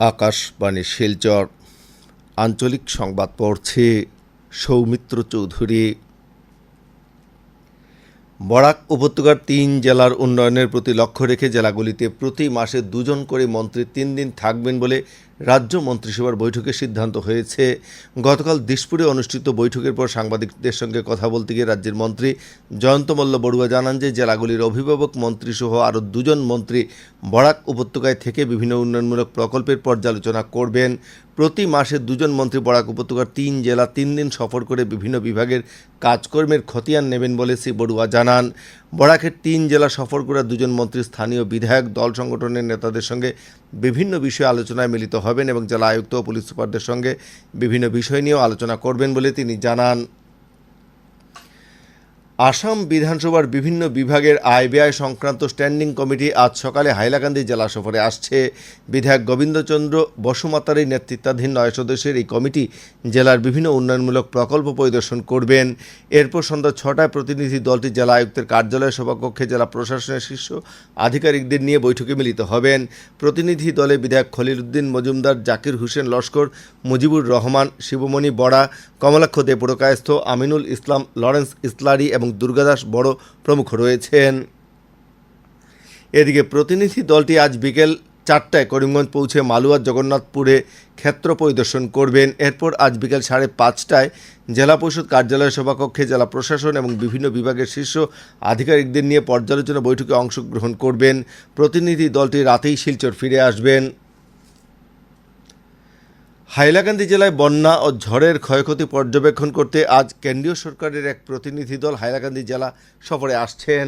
আকাশবাণী শিলচর। আঞ্চলিক সংবাদ পড়ছে সৌমিত্র চৌধুরী। বরাক উপত্যকার তিন জেলার উন্নয়নের প্রতি লক্ষ্য রেখে জেলাগুলিতে প্রতি মাসে দুজন করে মন্ত্রী তিন দিন থাকবেন বলে রাজ্য মন্ত্রিসভার বৈঠকে সিদ্ধান্ত হয়েছে। গতকাল দিশপুরে অনুষ্ঠিত বৈঠকের পর সাংবাদিকদের সঙ্গে কথা বলতে গিয়ে রাজ্যের মন্ত্রী জয়ন্ত মল্ল বড়ুয়া জানান যে, জেলাগুলির অভিভাবক মন্ত্রীসহ আরও দুজন মন্ত্রী বরাক উপত্যকায় থেকে বিভিন্ন উন্নয়নমূলক প্রকল্পের পর্যালোচনা করবেন। প্রতি মাসে দুজন মন্ত্রী বরাক উপত্যকার তিন জেলা তিন দিন সফর করে বিভিন্ন বিভাগের কাজকর্মের খতিয়ান নেবেন বলে শ্রী বড়ুয়া জানান। বরাকের তিন জেলা সফর করা দুজন মন্ত্রী স্থানীয় বিধায়ক, দল সংগঠনের নেতাদের সঙ্গে বিভিন্ন বিষয়ে আলোচনায় মিলিত হবেন এবং জেলা আয়ুক্ত ও পুলিশ সুপারদের সঙ্গে বিভিন্ন বিষয় নিয়েও আলোচনা করবেন বলে তিনি জানান। আসাম বিধানসভার বিভিন্ন বিভাগের আয় ব্যয় সংক্রান্ত স্ট্যান্ডিং কমিটি আজ সকালে হাইলাকান্দি জেলা সফরে আসছে। বিধায়ক গোবিন্দচন্দ্র বসুমাতারই নেতৃত্বাধীন নয় সদস্যের এই কমিটি জেলার বিভিন্ন উন্নয়নমূলক প্রকল্প পরিদর্শন করবেন। এরপর সন্ধ্যা ছটায় প্রতিনিধি দলটি জেলা আয়ুক্তের কার্যালয় সভাকক্ষে জেলা প্রশাসনের শীর্ষ আধিকারিকদের নিয়ে বৈঠকে মিলিত হবেন। প্রতিনিধি দলে বিধায়ক খলিল উদ্দিন মজুমদার, জাকির হোসেন লস্কর, মুজিবুর রহমান, শিবমণি বড়া, কমলাক্ষ দে পুরকায়স্থ আমিনুল ইসলাম, লরেন্স ইসলারি এবং দুর্গাদাস বড় প্রমুখ রয়েছেন। এদিকে প্রতিনিধি দলটি আজ বিকেল চারটায় করিমগঞ্জ পৌঁছে মালুয়ার জগন্নাথপুরে ক্ষেত্র পরিদর্শন করবেন। এরপর আজ বিকেল সাড়ে পাঁচটায় জেলা পরিষদ কার্যালয় সভাকক্ষে জেলা প্রশাসন এবং বিভিন্ন বিভাগের শীর্ষ আধিকারিকদের নিয়ে পর্যালোচনা বৈঠকে অংশগ্রহণ করবেন। প্রতিনিধি দলটি রাতেই শিলচর ফিরে আসবেন। হাইলাকান্দি জেলায় বন্যা ও ঝড়ের ক্ষয়ক্ষতি পর্যবেক্ষণ করতে আজ কেন্দ্রীয় সরকারের এক প্রতিনিধি দল হাইলাকান্দি জেলা সফরে আসছেন।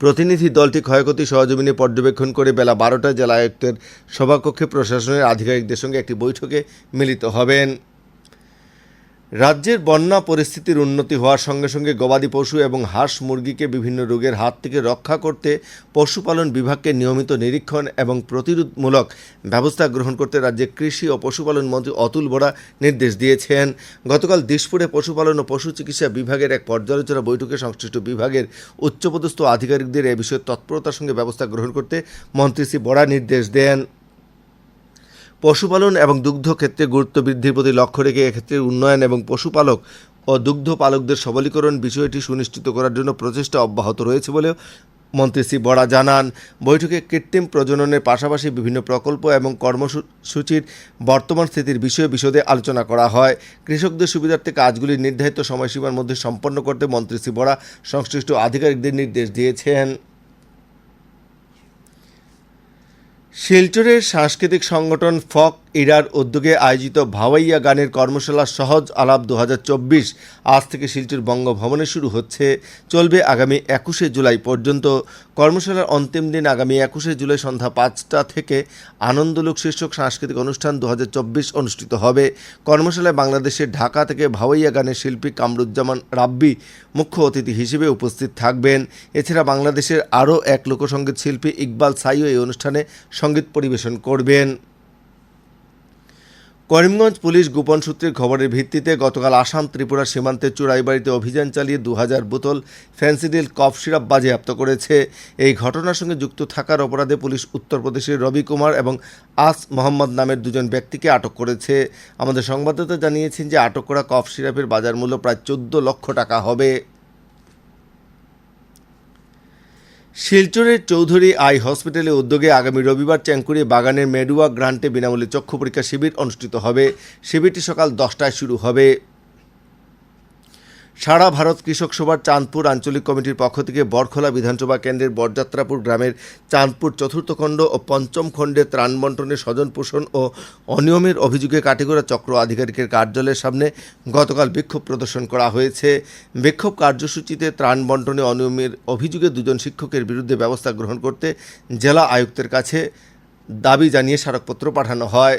প্রতিনিধি দলটি ক্ষয়ক্ষতি সহজমিনে পর্যবেক্ষণ করে বেলা বারোটায় জেলা আয়ুক্তের সভাকক্ষে প্রশাসনের আধিকারিকদের সঙ্গে একটি বৈঠকে মিলিত হবেন। রাজ্যের বন্যা পরিস্থিতির উন্নতি হওয়ার সঙ্গে সঙ্গে গবাদি পশু এবং হাঁস মুরগিকে বিভিন্ন রোগের হাত থেকে রক্ষা করতে পশুপালন বিভাগকে নিয়মিত নিরীক্ষণ এবং প্রতিরোধমূলক ব্যবস্থা গ্রহণ করতে রাজ্যের কৃষি ও পশুপালন মন্ত্রী অতুল বোরা নির্দেশ দিয়েছেন। গতকাল দিশপুরে পশুপালন ও পশু চিকিৎসা বিভাগের এক পর্যালোচনা বৈঠকে সংশ্লিষ্ট বিভাগের উচ্চপদস্থ আধিকারিকদের এ বিষয়ে তৎপরতার সঙ্গে ব্যবস্থা গ্রহণ করতে মন্ত্রী শ্রী বরা নির্দেশ দেন। পশুপালন এবং দুগ্ধ ক্ষেত্রে গুরুত্ব বৃদ্ধির প্রতি লক্ষ্য রেখে এক্ষেত্রে উন্নয়ন এবং পশুপালক ও দুগ্ধ পালকদের সবলীকরণ বিষয়টি সুনিশ্চিত করার জন্য প্রচেষ্টা অব্যাহত রয়েছে বলেও মন্ত্রী শ্রী বরা জানান। বৈঠকে কৃত্রিম প্রজননের পাশাপাশি বিভিন্ন প্রকল্প এবং কর্মসূচির বর্তমান স্থিতির বিষয়ে বিশদে আলোচনা করা হয়। কৃষকদের সুবিধার্থে কাজগুলি নির্ধারিত সময়সীমার মধ্যে সম্পন্ন করতে মন্ত্রী শ্রী বরা সংশ্লিষ্ট আধিকারিকদের নির্দেশ দিয়েছেন। শিলচরের সাংস্কৃতিক সংগঠন ফক ইরার উদ্যোগে আয়োজিত ভাওয়াইয়া গানের কর্মশালা সহজ আলাপ দু হাজার চব্বিশ। আজ থেকে শিলচর বঙ্গভবনে শুরু হচ্ছে, চলবে আগামী একুশে জুলাই পর্যন্ত। কর্মশালার অন্তিম দিন আগামী একুশে জুলাই সন্ধ্যা পাঁচটা থেকে আনন্দলোক শীর্ষক সাংস্কৃতিক অনুষ্ঠান দু হাজার চব্বিশ অনুষ্ঠিত হবে। কর্মশালায় বাংলাদেশের ঢাকা থেকে ভাওয়াইয়া গানের শিল্পী কামরুজ্জামান রাব্বি মুখ্য অতিথি হিসেবে উপস্থিত থাকবেন। এছাড়া বাংলাদেশের আরও এক লোকসঙ্গীত শিল্পী ইকবাল সাইও এই অনুষ্ঠানে সংগীত পরিবেশন করবেন। করিমগঞ্জ পুলিশ গোপন সূত্রের খবরের ভিত্তিতে গতকাল আসাম ত্রিপুরা সীমান্তে চুরাইবাড়িতে অভিযান চালিয়ে দু হাজার বোতল ফ্যান্সিডিল কফ সিরাপ বাজেয়াপ্ত করেছে। এই ঘটনার সঙ্গে যুক্ত থাকার অপরাধে পুলিশ উত্তরপ্রদেশের রবি কুমার এবং আস মোহাম্মদ নামের দুজন ব্যক্তিকে আটক করেছে। আমাদের সংবাদদাতা জানিয়েছেন যে আটক করা কফ সিরাপের বাজার মূল্য প্রায় চোদ্দ লক্ষ টাকা হবে। শিলচরের চৌধুরী আই হসপিটালের উদ্যোগে আগামী রবিবার চ্যাংকুড়ি বাগানের মেডুয়া গ্রান্টে বিনামূল্যে চক্ষু পরীক্ষা শিবির অনুষ্ঠিত হবে। শিবিরটি সকাল দশটায় শুরু হবে। সারা ভারত কৃষক সভার চাঁদপুর আঞ্চলিক কমিটির পক্ষ থেকে বরখোলা বিধানসভা কেন্দ্রের বরযাত্রাপুর গ্রামের চাঁদপুর চতুর্থ খণ্ড ও পঞ্চম খণ্ডে ত্রাণ বন্টনের স্বজন পোষণ ও অনিয়মের অভিযোগে কাটিগড়া চক্র আধিকারিকের কার্যালয়ের সামনে গতকাল বিক্ষোভ প্রদর্শন করা হয়েছে। বিক্ষোভ কার্যসূচিতে ত্রাণ বন্টনে অনিয়মের অভিযোগে দুজন শিক্ষকের বিরুদ্ধে ব্যবস্থা গ্রহণ করতে জেলা আয়ুক্তের কাছে দাবি জানিয়ে স্মারকপত্র পাঠানো হয়।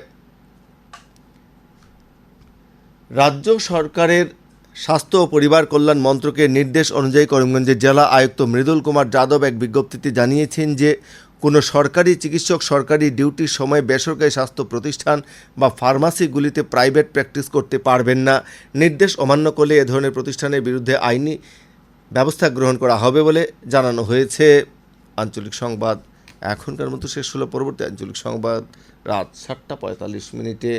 রাজ্য সরকারের স্বাস্থ্য ও পরিবার কল্যাণ মন্ত্রকের নির্দেশ অনুযায়ী করিমগঞ্জের জেলা আয়ুক্ত মৃদুল কুমার যাদব এক বিজ্ঞপ্তিতে জানিয়েছেন যে, কোনো সরকারি চিকিৎসক সরকারি ডিউটির সময় বেসরকারি স্বাস্থ্য প্রতিষ্ঠান বা ফার্মাসিগুলিতে প্রাইভেট প্র্যাকটিস করতে পারবেন না। নির্দেশ অমান্য করলে এ ধরনের প্রতিষ্ঠানের বিরুদ্ধে আইনি ব্যবস্থা গ্রহণ করা হবে বলে জানানো হয়েছে। আঞ্চলিক সংবাদ এখনকার মতো শেষ হলো। পরবর্তী আঞ্চলিক সংবাদ রাত সাতটা পঁয়তাল্লিশ মিনিটে।